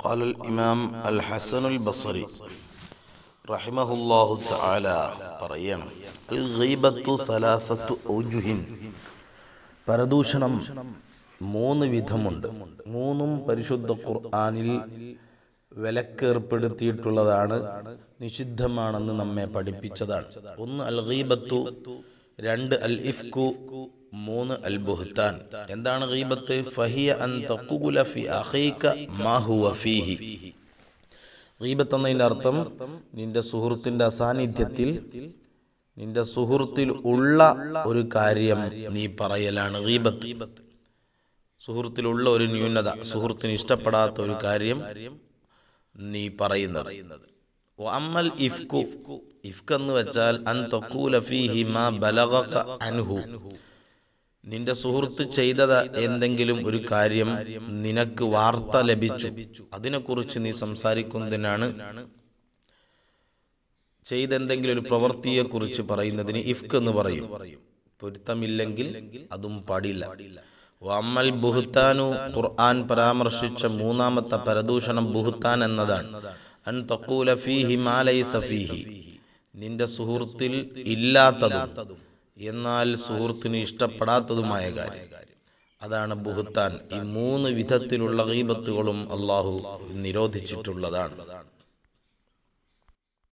قال الإمام الحسن البصري رحمه الله تعالى പറയണം അൽ ഗീബത്തു സലാസത്തു ഔജുഹിൻ പരദൂഷണം മൂന്ന് വിധമുണ്ട് മൂന്നും പരിശുദ്ധ ഖുർആനിൽ വിലക്കേർപ്പെടുത്തിയിട്ടുള്ളതാണ് നിഷിദ്ധമാണെന്ന് നമ്മെ പഠിപ്പിച്ചതാണ് ഒന്ന് അൽ ഗീബത്തു രണ്ട് അൽ ഇഫ്കു മൂന്ന് അൽ ബുഹ്താൻ. എന്താണ് ഗീബത്ത്? ഫഹിയ അൻ തഖുല ഫി അഖീക മാ ഹുവ ഫീഹി. ഗീബത്ത് എന്നതിന്റെ അർത്ഥം നിന്റെ സുഹൃത്തിന്റെ അസാന്നിധ്യത്തിൽ നിന്റെ സുഹൃത്തിൽ ഉള്ള ഒരു കാര്യം നീ പറയലാണ് ഗീബത്ത്. സുഹൃത്തിലുള്ള ഒരു ന്യൂനത സുഹൃത്തിന് ഇഷ്ടപ്പെടാത്ത ഒരു കാര്യം നീ പറയുന്നത്. അമ്മൽ ഇഫ്കു ഇഫ്ക് എന്ന് വെച്ചാൽ അൻ ഫീഹി മാ ബലഗക അൻഹു നിന്റെ സുഹൃത്ത് ചെയ്തത് എന്തെങ്കിലും ഒരു കാര്യം നിനക്ക് വാർത്ത ലഭിച്ചു. അതിനെക്കുറിച്ച് നീ സംസാരിക്കുന്നതിനാണ് ചെയ്തെന്തെങ്കിലും ഒരു പ്രവൃത്തിയെക്കുറിച്ച് പറയുന്നതിന് ഇഫ്ക് എന്ന് പറയും. പൊരുത്തമില്ലെങ്കിൽ അതും പാടില്ല. വമ്മൽ ബുഹുത്താനു ഖുർആൻ പരാമർശിച്ച മൂന്നാമത്തെ പരദൂഷണം ബുഹുത്താൻ എന്നതാണ്. നിന്റെ സുഹൃത്തിൽ ഇല്ലാത്തതും എന്നാൽ സുഹൃത്തിന് ഇഷ്ടപ്പെടാത്തതുമായ കാര്യം. അതാണ് ബുഹത്താൻ ഈ മൂന്ന് വിധത്തിലുള്ള ഗീബത്തുകളും അള്ളാഹു നിരോധിച്ചിട്ടുള്ളതാണ്.